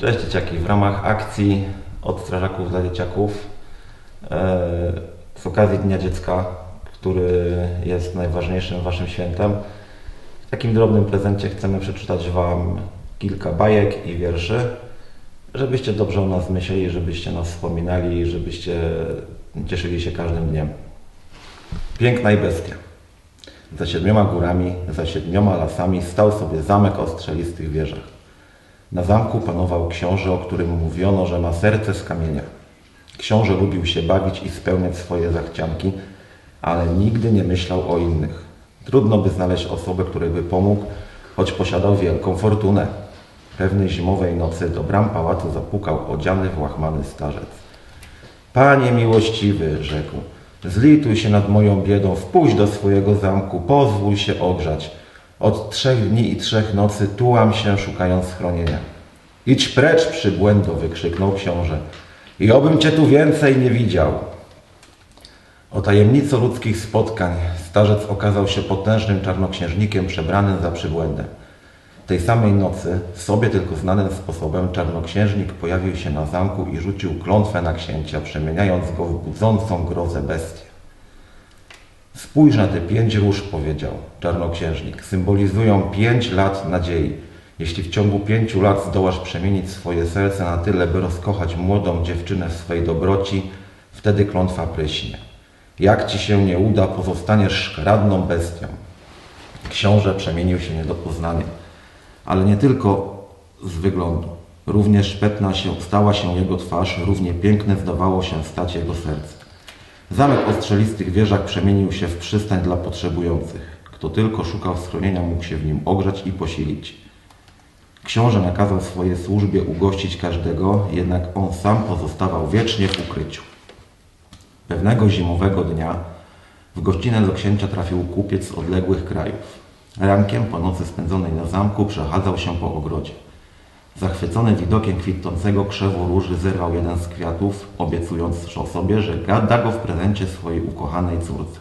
Cześć dzieciaki, w ramach akcji od strażaków dla dzieciaków e, z okazji Dnia Dziecka, który jest najważniejszym waszym świętem, w takim drobnym prezencie chcemy przeczytać wam kilka bajek i wierszy, żebyście dobrze o nas myśleli, żebyście nas wspominali żebyście cieszyli się każdym dniem. Piękna i bestia. Za siedmioma górami, za siedmioma lasami stał sobie zamek o strzelistych wieżach. Na zamku panował książę, o którym mówiono, że ma serce z kamienia. Książę lubił się bawić i spełniać swoje zachcianki, ale nigdy nie myślał o innych. Trudno by znaleźć osobę, której by pomógł, choć posiadał wielką fortunę. Pewnej zimowej nocy do bram pałacu zapukał odziany w łachmany starzec. Panie miłościwy, rzekł, zlituj się nad moją biedą, wpuść do swojego zamku, pozwól się ogrzać. Od trzech dni i trzech nocy tułam się, szukając schronienia. Idź precz, przybłędo, wykrzyknął książę. I obym cię tu więcej nie widział. O tajemnico ludzkich spotkań starzec okazał się potężnym czarnoksiężnikiem przebranym za przybłędę. Tej samej nocy, sobie tylko znanym sposobem, czarnoksiężnik pojawił się na zamku i rzucił klątwę na księcia, przemieniając go w budzącą grozę bestię. Spójrz na te pięć róż, powiedział czarnoksiężnik. Symbolizują pięć lat nadziei. Jeśli w ciągu pięciu lat zdołasz przemienić swoje serce na tyle, by rozkochać młodą dziewczynę w swej dobroci, wtedy klątwa pryśnie. Jak ci się nie uda, pozostaniesz szkaradną bestią. Książę przemienił się nie do poznania, ale nie tylko z wyglądu. Również szpetna się, stała się jego twarz, równie piękne zdawało się stać jego serce. Zamek o strzelistych wieżach przemienił się w przystań dla potrzebujących. Kto tylko szukał schronienia, mógł się w nim ogrzać i posilić. Książę nakazał swojej służbie ugościć każdego, jednak on sam pozostawał wiecznie w ukryciu. Pewnego zimowego dnia w gościnę do księcia trafił kupiec z odległych krajów. Rankiem po nocy spędzonej na zamku przechadzał się po ogrodzie. Zachwycony widokiem kwitnącego krzewu róży zerwał jeden z kwiatów, obiecując sobie, że da go w prezencie swojej ukochanej córce.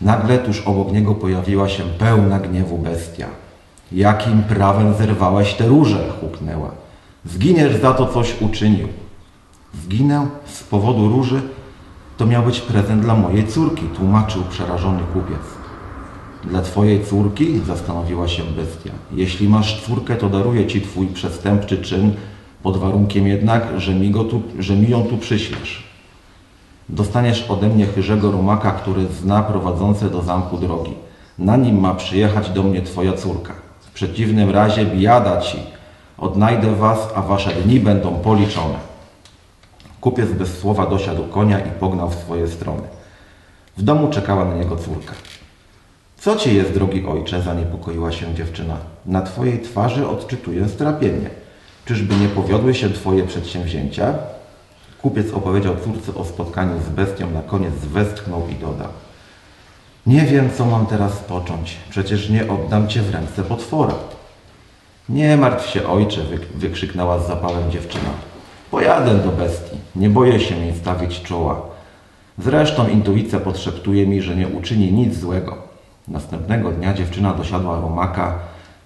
Nagle tuż obok niego pojawiła się pełna gniewu bestia. Jakim prawem zerwałeś te róże? huknęła. Zginiesz za to, coś uczynił. Zginę z powodu róży? To miał być prezent dla mojej córki, tłumaczył przerażony kupiec. Dla twojej córki? Zastanowiła się bestia. Jeśli masz córkę, to daruję ci twój przestępczy czyn, pod warunkiem jednak, że mi, go tu, że mi ją tu przyślesz. Dostaniesz ode mnie chyżego rumaka, który zna prowadzące do zamku drogi. Na nim ma przyjechać do mnie twoja córka. W przeciwnym razie biada ci. Odnajdę was, a wasze dni będą policzone. Kupiec bez słowa dosiadł konia i pognał w swoje strony. W domu czekała na niego córka. Co ci jest, drogi ojcze? zaniepokoiła się dziewczyna. Na twojej twarzy odczytuję strapienie. Czyżby nie powiodły się twoje przedsięwzięcia? Kupiec opowiedział córce o spotkaniu z bestią, na koniec westchnął i dodał. Nie wiem, co mam teraz począć. Przecież nie oddam cię w ręce potwora. Nie martw się, ojcze, wykrzyknęła z zapałem dziewczyna. Pojadę do bestii. Nie boję się jej stawić czoła. Zresztą intuicja podszeptuje mi, że nie uczyni nic złego. Następnego dnia dziewczyna dosiadła rumaka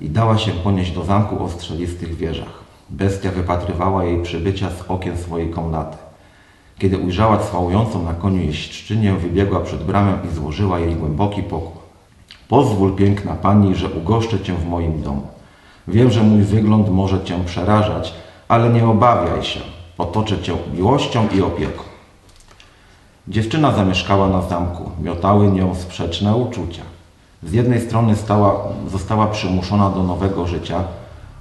i dała się ponieść do zamku o strzelistych wieżach. Bestia wypatrywała jej przybycia z okien swojej komnaty. Kiedy ujrzała cwałującą na koniu jeźdźczynię, wybiegła przed bramę i złożyła jej głęboki pokój. Pozwól, piękna pani, że ugoszczę cię w moim domu. Wiem, że mój wygląd może cię przerażać, ale nie obawiaj się. Otoczę cię miłością i opieką. Dziewczyna zamieszkała na zamku. Miotały nią sprzeczne uczucia. Z jednej strony stała, została przymuszona do nowego życia,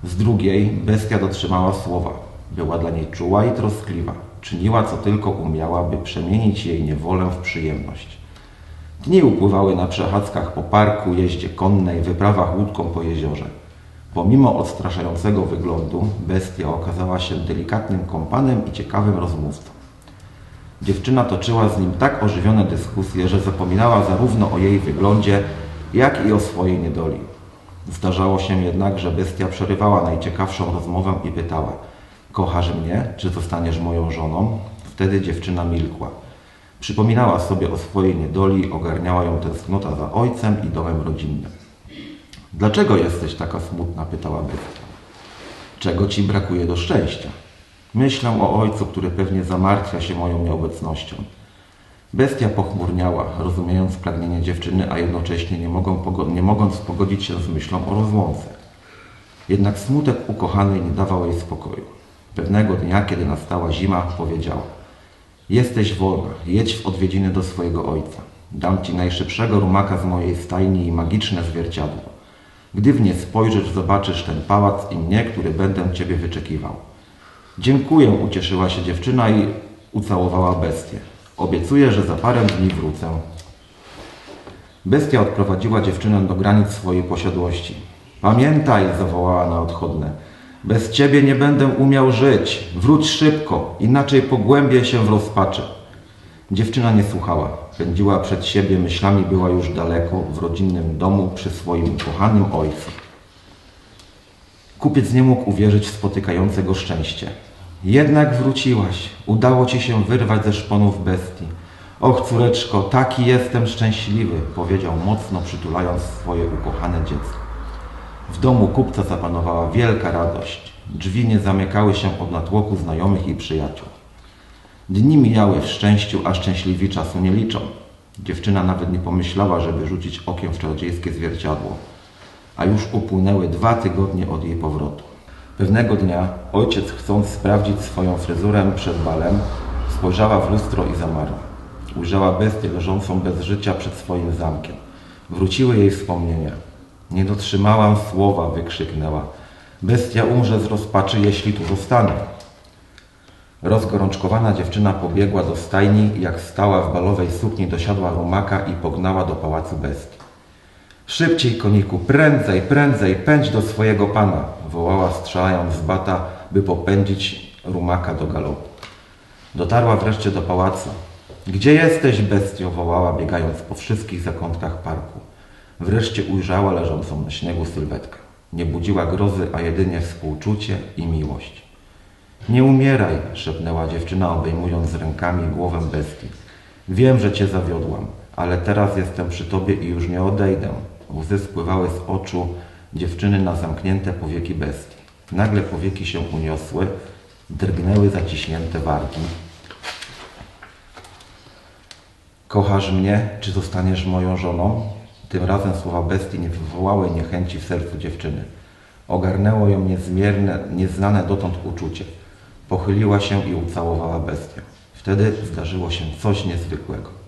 z drugiej bestia dotrzymała słowa. Była dla niej czuła i troskliwa. Czyniła co tylko umiała, by przemienić jej niewolę w przyjemność. Dni upływały na przechadzkach po parku, jeździe konnej, wyprawach łódką po jeziorze. Pomimo odstraszającego wyglądu, bestia okazała się delikatnym kompanem i ciekawym rozmówcą. Dziewczyna toczyła z nim tak ożywione dyskusje, że zapominała zarówno o jej wyglądzie, jak i o swojej niedoli. Zdarzało się jednak, że bestia przerywała najciekawszą rozmowę i pytała: Kochasz mnie, czy zostaniesz moją żoną? Wtedy dziewczyna milkła. Przypominała sobie o swojej niedoli, ogarniała ją tęsknota za ojcem i domem rodzinnym. Dlaczego jesteś taka smutna? pytała bestia. Czego ci brakuje do szczęścia? Myślę o ojcu, który pewnie zamartwia się moją nieobecnością. Bestia pochmurniała, rozumiejąc pragnienie dziewczyny, a jednocześnie nie, nie mogąc pogodzić się z myślą o rozłące. Jednak smutek ukochanej nie dawał jej spokoju. Pewnego dnia, kiedy nastała zima, powiedziała: Jesteś wolna, jedź w odwiedziny do swojego ojca. Dam ci najszybszego rumaka z mojej stajni i magiczne zwierciadło. Gdy w nie spojrzysz, zobaczysz ten pałac i mnie, który będę ciebie wyczekiwał. Dziękuję, ucieszyła się dziewczyna i ucałowała bestię. Obiecuję, że za parę dni wrócę. Bestia odprowadziła dziewczynę do granic swojej posiadłości. Pamiętaj, zawołała na odchodne. Bez ciebie nie będę umiał żyć. Wróć szybko, inaczej pogłębię się w rozpaczy. Dziewczyna nie słuchała. Pędziła przed siebie, myślami była już daleko, w rodzinnym domu przy swoim ukochanym ojcu. Kupiec nie mógł uwierzyć w spotykające go szczęście. Jednak wróciłaś. Udało ci się wyrwać ze szponów bestii. Och, córeczko, taki jestem szczęśliwy, powiedział mocno przytulając swoje ukochane dziecko. W domu kupca zapanowała wielka radość. Drzwi nie zamykały się od natłoku znajomych i przyjaciół. Dni mijały w szczęściu, a szczęśliwi czasu nie liczą. Dziewczyna nawet nie pomyślała, żeby rzucić okiem w czarodziejskie zwierciadło. A już upłynęły dwa tygodnie od jej powrotu. Pewnego dnia ojciec, chcąc sprawdzić swoją fryzurę przed balem, spojrzała w lustro i zamarła. Ujrzała bestię leżącą bez życia przed swoim zamkiem. Wróciły jej wspomnienia. Nie dotrzymałam słowa, wykrzyknęła. Bestia umrze z rozpaczy, jeśli tu zostanę. Rozgorączkowana dziewczyna pobiegła do stajni jak stała w balowej sukni dosiadła rumaka i pognała do pałacu bestii. Szybciej, koniku, prędzej, prędzej, pędź do swojego pana, wołała strzelając z bata, by popędzić rumaka do galopu. Dotarła wreszcie do pałacu. Gdzie jesteś, bestio? wołała, biegając po wszystkich zakątkach parku. Wreszcie ujrzała leżącą na śniegu sylwetkę. Nie budziła grozy, a jedynie współczucie i miłość. Nie umieraj, szepnęła dziewczyna, obejmując rękami głowę bestii. Wiem, że cię zawiodłam, ale teraz jestem przy tobie i już nie odejdę. Łzy spływały z oczu dziewczyny na zamknięte powieki bestii. Nagle powieki się uniosły, drgnęły zaciśnięte wargi. Kochasz mnie, czy zostaniesz moją żoną? Tym razem słowa bestii nie wywołały niechęci w sercu dziewczyny. Ogarnęło ją niezmierne, nieznane dotąd uczucie. Pochyliła się i ucałowała bestię. Wtedy zdarzyło się coś niezwykłego.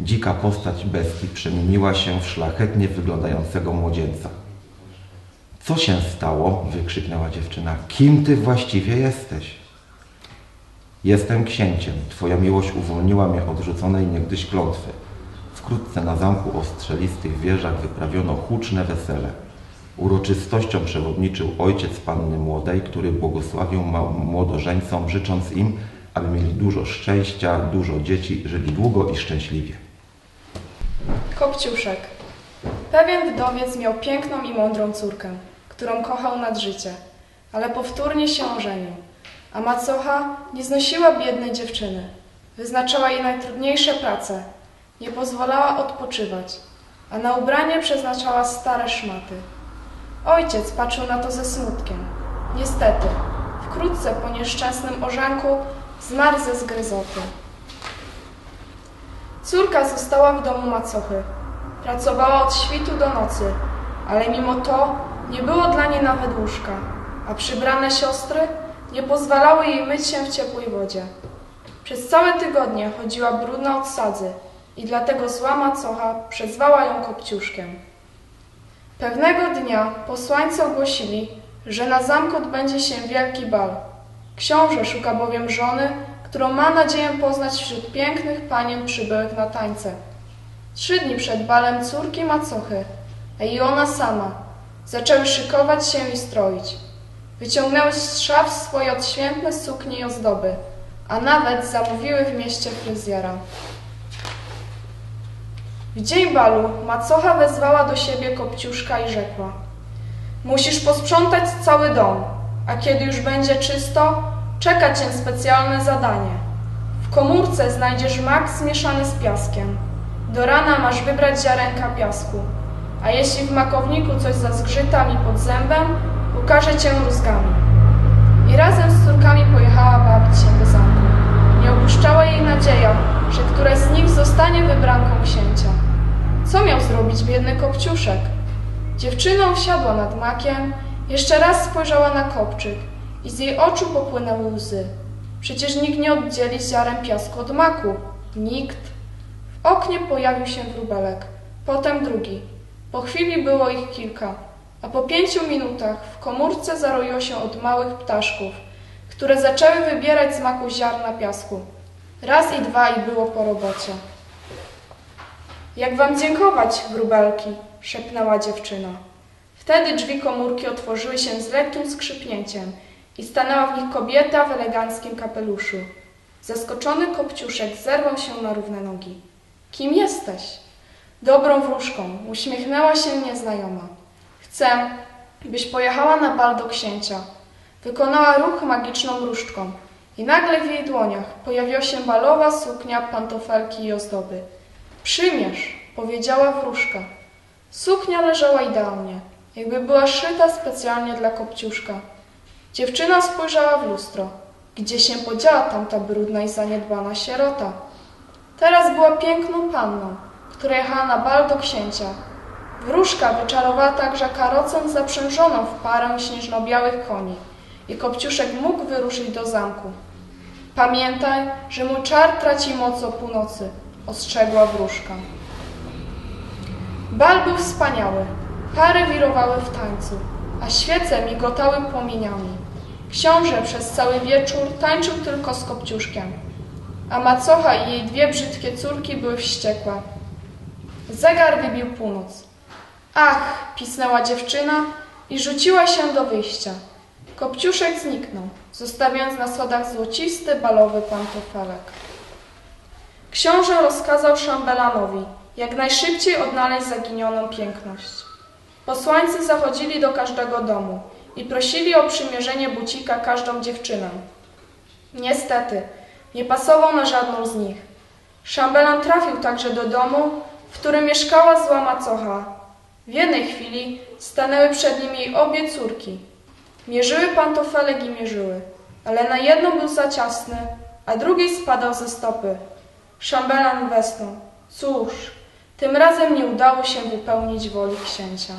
Dzika postać bestii przemieniła się w szlachetnie wyglądającego młodzieńca. Co się stało? wykrzyknęła dziewczyna. Kim ty właściwie jesteś? Jestem księciem. Twoja miłość uwolniła mnie od rzuconej niegdyś klątwy. Wkrótce na zamku o strzelistych wieżach wyprawiono huczne wesele. Uroczystością przewodniczył ojciec panny młodej, który błogosławił młodożeńcom, życząc im, aby mieli dużo szczęścia, dużo dzieci, żyli długo i szczęśliwie. Kopciuszek. Pewien wdowiec miał piękną i mądrą córkę, którą kochał nad życie, ale powtórnie się ożenił. A macocha nie znosiła biednej dziewczyny. Wyznaczała jej najtrudniejsze prace, nie pozwalała odpoczywać, a na ubranie przeznaczała stare szmaty. Ojciec patrzył na to ze smutkiem. Niestety, wkrótce po nieszczęsnym ożenku zmarł ze zgryzoty. Córka została w domu macochy. Pracowała od świtu do nocy, ale mimo to nie było dla niej nawet łóżka, a przybrane siostry nie pozwalały jej myć się w ciepłej wodzie. Przez całe tygodnie chodziła brudna od sadzy i dlatego zła macocha przezwała ją kopciuszkiem. Pewnego dnia posłańcy ogłosili, że na zamku odbędzie się wielki bal. Książę szuka bowiem żony, którą ma nadzieję poznać wśród pięknych panien przybyłych na tańce. Trzy dni przed balem córki macochy, a i ona sama, zaczęły szykować się i stroić. Wyciągnęły z szaf swoje odświętne suknie i ozdoby, a nawet zamówiły w mieście fryzjera. W dzień balu macocha wezwała do siebie kopciuszka i rzekła Musisz posprzątać cały dom, a kiedy już będzie czysto, Czeka cię specjalne zadanie. W komórce znajdziesz mak zmieszany z piaskiem. Do rana masz wybrać ziarenka piasku. A jeśli w makowniku coś zazgrzyta mi pod zębem, ukaże cię rózgami. I razem z córkami pojechała babci do zamku. Nie opuszczała jej nadzieja, że któraś z nich zostanie wybranką księcia. Co miał zrobić biedny kopciuszek? Dziewczyną siadła nad makiem, jeszcze raz spojrzała na kopczyk – i z jej oczu popłynęły łzy. Przecież nikt nie oddzieli ziaren piasku od maku. Nikt. W oknie pojawił się wróbelek, potem drugi. Po chwili było ich kilka, a po pięciu minutach w komórce zaroiło się od małych ptaszków, które zaczęły wybierać z maku ziarna piasku. Raz i dwa i było po robocie. Jak wam dziękować, wróbelki? szepnęła dziewczyna. Wtedy drzwi komórki otworzyły się z lekkim skrzypnięciem i stanęła w nich kobieta w eleganckim kapeluszu. Zaskoczony kopciuszek zerwał się na równe nogi. Kim jesteś? Dobrą wróżką, uśmiechnęła się nieznajoma. Chcę, byś pojechała na bal do księcia. Wykonała ruch magiczną różdżką i nagle w jej dłoniach pojawiła się balowa suknia, pantofelki i ozdoby. Przymierz, powiedziała wróżka. Suknia leżała idealnie, jakby była szyta specjalnie dla kopciuszka. Dziewczyna spojrzała w lustro. Gdzie się podziała tamta brudna i zaniedbana sierota? Teraz była piękną panną, która jechała na bal do księcia. Wróżka wyczarowała także karocę zaprzężoną w parę śnieżno-białych koni i Kopciuszek mógł wyruszyć do zamku. Pamiętaj, że mój czar traci moc o północy, ostrzegła wróżka. Bal był wspaniały. Pary wirowały w tańcu, a świece migotały płomieniami. Książę przez cały wieczór tańczył tylko z Kopciuszkiem, a macocha i jej dwie brzydkie córki były wściekłe. Zegar wybił północ. Ach, pisnęła dziewczyna i rzuciła się do wyjścia. Kopciuszek zniknął, zostawiając na schodach złocisty, balowy pantofelek. Książę rozkazał szambelanowi jak najszybciej odnaleźć zaginioną piękność. Posłańcy zachodzili do każdego domu i prosili o przymierzenie bucika każdą dziewczynę. Niestety, nie pasował na żadną z nich. Szambelan trafił także do domu, w którym mieszkała zła macocha. W jednej chwili stanęły przed nim jej obie córki. Mierzyły pantofelek i mierzyły, ale na jedną był za ciasny, a drugiej spadał ze stopy. Szambelan westnął. Cóż, tym razem nie udało się wypełnić woli księcia.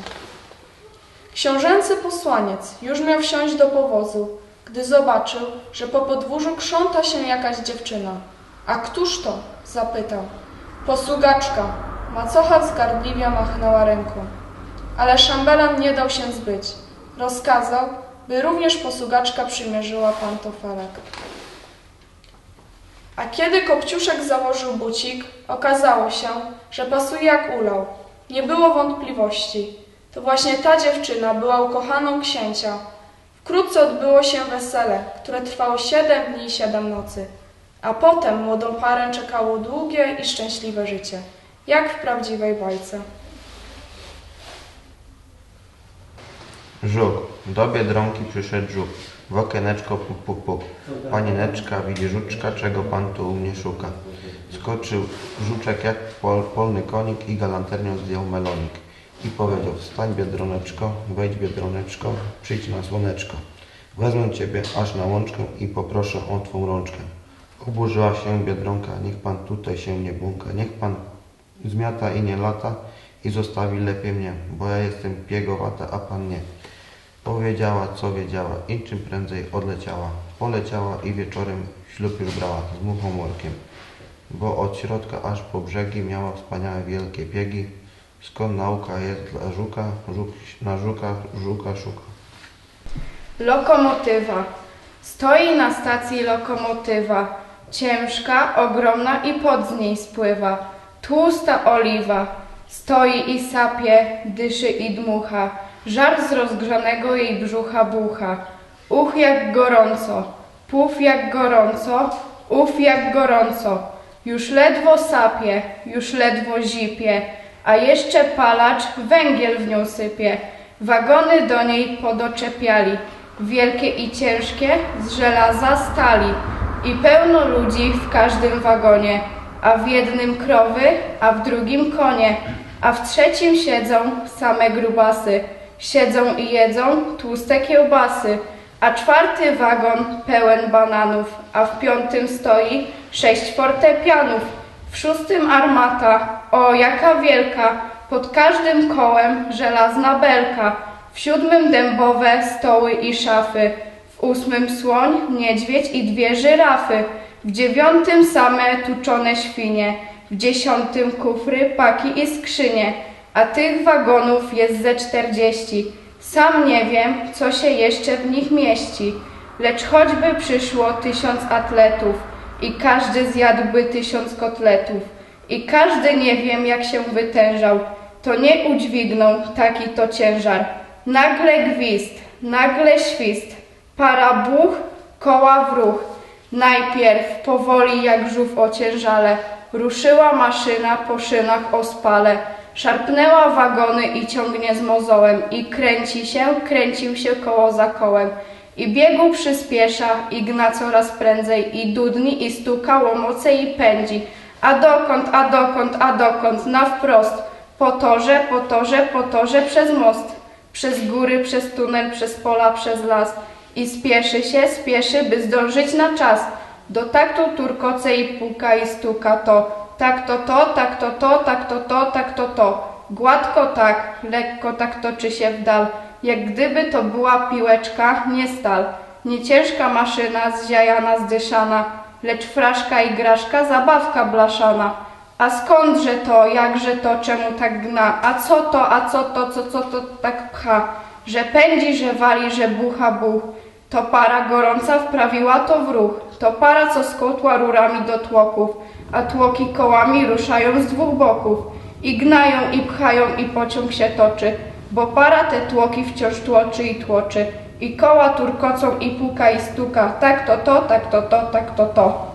Książęcy posłaniec już miał wsiąść do powozu, gdy zobaczył, że po podwórzu krząta się jakaś dziewczyna. A któż to? zapytał. Posługaczka. Macocha zgardliwie machnęła ręką. Ale szambelan nie dał się zbyć. Rozkazał, by również posługaczka przymierzyła pantofelek. A kiedy Kopciuszek założył bucik, okazało się, że pasuje jak ulał. Nie było wątpliwości. To właśnie ta dziewczyna była ukochaną księcia. Wkrótce odbyło się wesele, które trwało siedem dni i siedem nocy. A potem młodą parę czekało długie i szczęśliwe życie, jak w prawdziwej bajce. Żuk. Do Biedronki przyszedł żuk. W okieneczko puk, puk, puk. Panieneczka widzi żuczka, czego pan tu u mnie szuka. Skoczył żuczek jak pol, polny konik i galanternią zdjął melonik. I powiedział, wstań Biedroneczko, wejdź Biedroneczko, przyjdź na słoneczko. Wezmę ciebie aż na łączkę i poproszę o twą rączkę. Oburzyła się Biedronka, niech pan tutaj się nie błąka, niech pan zmiata i nie lata i zostawi lepiej mnie, bo ja jestem piegowata, a pan nie. Powiedziała, co wiedziała i czym prędzej odleciała. Poleciała i wieczorem ślub już brała z muchą workiem. Bo od środka aż po brzegi miała wspaniałe wielkie biegi. Skąd nauka jest dla żuka, żuk na żuka, żuka szuka. Lokomotywa. Stoi na stacji lokomotywa. Ciężka, ogromna i pod z niej spływa. Tłusta oliwa. Stoi i sapie, dyszy i dmucha. Żar z rozgrzanego jej brzucha bucha. Uch jak gorąco, puf jak gorąco, uf jak gorąco. Już ledwo sapie, już ledwo zipie, a jeszcze palacz węgiel w nią sypie. Wagony do niej podoczepiali, wielkie i ciężkie, z żelaza stali. I pełno ludzi w każdym wagonie, a w jednym krowy, a w drugim konie, a w trzecim siedzą same grubasy. Siedzą i jedzą tłuste kiełbasy, a czwarty wagon pełen bananów, a w piątym stoi sześć fortepianów. W szóstym armata, o jaka wielka, pod każdym kołem żelazna belka. W siódmym dębowe stoły i szafy. W ósmym słoń, niedźwiedź i dwie żyrafy. W dziewiątym same tuczone świnie. W dziesiątym kufry, paki i skrzynie. A tych wagonów jest ze czterdzieści. Sam nie wiem, co się jeszcze w nich mieści. Lecz choćby przyszło tysiąc atletów i każdy zjadłby tysiąc kotletów i każdy nie wiem, jak się wytężał, to nie udźwignął taki to ciężar. Nagle gwizd, nagle świst, para buch, koła w ruch. Najpierw powoli jak żółw ociężale, ruszyła maszyna po szynach ospale, szarpnęła wagony i ciągnie z mozołem i kręci się, kręcił się koło za kołem. I biegu przyspiesza i gna coraz prędzej i dudni i stuka łomoce i pędzi. A dokąd, a dokąd, a dokąd, na wprost. Po torze, po torze, po torze, przez most. Przez góry, przez tunel, przez pola, przez las. I spieszy się, spieszy, by zdążyć na czas. Do taktu turkoce i puka i stuka to. Tak to to, tak to to, tak to to, tak to to. Gładko tak, lekko tak toczy się w dal, jak gdyby to była piłeczka, nie stal. Nie ciężka maszyna, zziajana, zdyszana, lecz fraszka i graszka, zabawka blaszana. A skądże to, jakże to, czemu tak gna? A co to, a co to, co, co to tak pcha? Że pędzi, że wali, że bucha buch. To para gorąca wprawiła to w ruch. To para, co skotła rurami do tłoków, a tłoki kołami ruszają z dwóch boków. I gnają, i pchają, i pociąg się toczy, bo para te tłoki wciąż tłoczy i tłoczy. I koła turkocą, i puka, i stuka. Tak to to, tak to to, tak to to.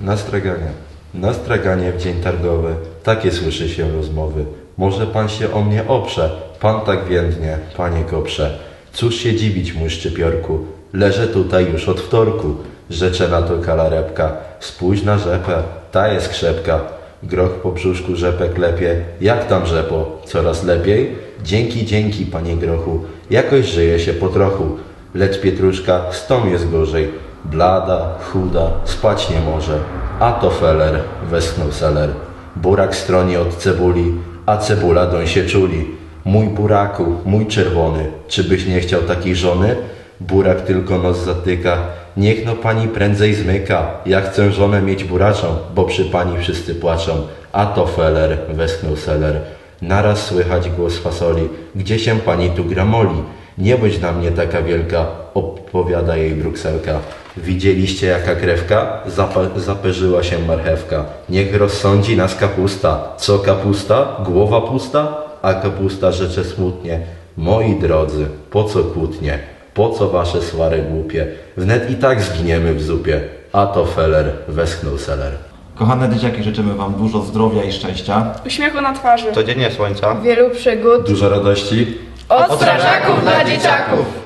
Nastraganie. Nastraganie w dzień targowy. Takie słyszy się rozmowy. Może pan się o mnie oprze. Pan tak więdnie, panie koprze. Cóż się dziwić, mój szczypiorku. Leżę tutaj już od wtorku. Rzecze na to kalarepka. Spójrz na rzepę, ta jest krzepka. Groch po brzuszku rzepę klepie. Jak tam rzepo? Coraz lepiej? Dzięki, dzięki, panie grochu. Jakoś żyje się po trochu. Lecz pietruszka z tą jest gorzej. Blada, chuda, spać nie może. A to feller, westchnął seller. Burak stroni od cebuli, a cebula doń się czuli. Mój buraku, mój czerwony, czy byś nie chciał takiej żony? Burak tylko nos zatyka. Niech no pani prędzej zmyka. Ja chcę żonę mieć buraczą, bo przy pani wszyscy płaczą. A to feller, westchnął seller. Naraz słychać głos fasoli. Gdzie się pani tu gramoli? Nie bądź na mnie taka wielka, opowiada jej brukselka. Widzieliście jaka krewka? Zapa- zaperzyła się marchewka. Niech rozsądzi nas kapusta. Co kapusta? Głowa pusta? A kapusta rzecze smutnie. Moi drodzy, po co kłótnie? Po co wasze swary głupie? Wnet i tak zginiemy w zupie. A to feller, westchnął seller. Kochane dzieciaki, życzymy Wam dużo zdrowia i szczęścia. Uśmiechu na twarzy. Codziennie słońca. Wielu przygód. Dużo radości. Od strażaków dla dzieciaków.